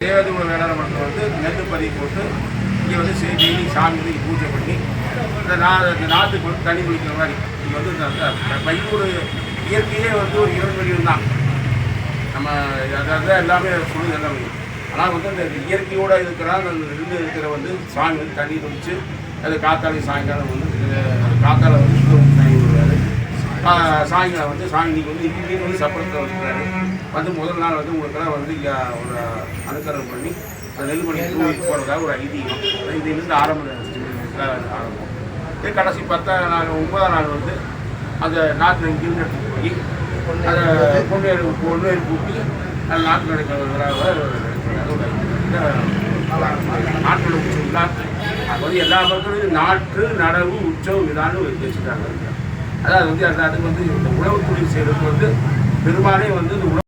தேவதூர வேளாண் மண்டலம் வந்து நெல் பதிவு போட்டு இங்கே வந்து சே- டெய்லி சாமிக்கு பூஜை பண்ணி இந்த நா இந்த நாட்டுக்கு வந்து தண்ணி குளிக்கிற மாதிரி. இங்கே வந்து இந்த- பையூர் இயற்கையே வந்து ஒரு இரண்டு தான். நம்ம அதாவது எல்லாமே சொல்லுது எல்லாமே. ஆனால் வந்து இந்த இயற்கையோட இருக்கிற அந்த இருந்து இருக்கிற வந்து சாமி வந்து தண்ணி குடிச்சு அது காத்தாலையும் சாயங்காலம் வந்து காத்தால வந்து சாயங்காலம் வந்து சாமி வந்து இன்னைக்கு வந்து சப்பரத்தில் வந்துருக்காரு வந்து முதல் நாள் வந்து உங்களுக்கெல்லாம் வந்து இங்கே ஒரு அனுக்கரணம் பண்ணி அந்த நெல் பண்ணி தூக்கி போகிறதா ஒரு ஐதீகம். இதுலேருந்து ஆரம்பம் ஆரம்பம். இதே கடைசி பத்தாம் நாள் ஒன்பதாம் நாள் வந்து அந்த நாட்டில் இங்கிருந்து எடுத்துட்டு போய் அதை பொண்ணு பொண்ணு கூட்டி அந்த நாட்டில் நடக்கிறதுக்காக நாட்டில் உற்சவம் தான். அது வந்து எல்லா மக்களும் நாற்று நடவு உற்சவம் இதான்னு வச்சுட்டாங்க அதாவது வந்து அந்த அதுக்கு வந்து இந்த உழவு தொழில் செய்கிறதுக்கு வந்து பெரும்பாலே வந்து இந்த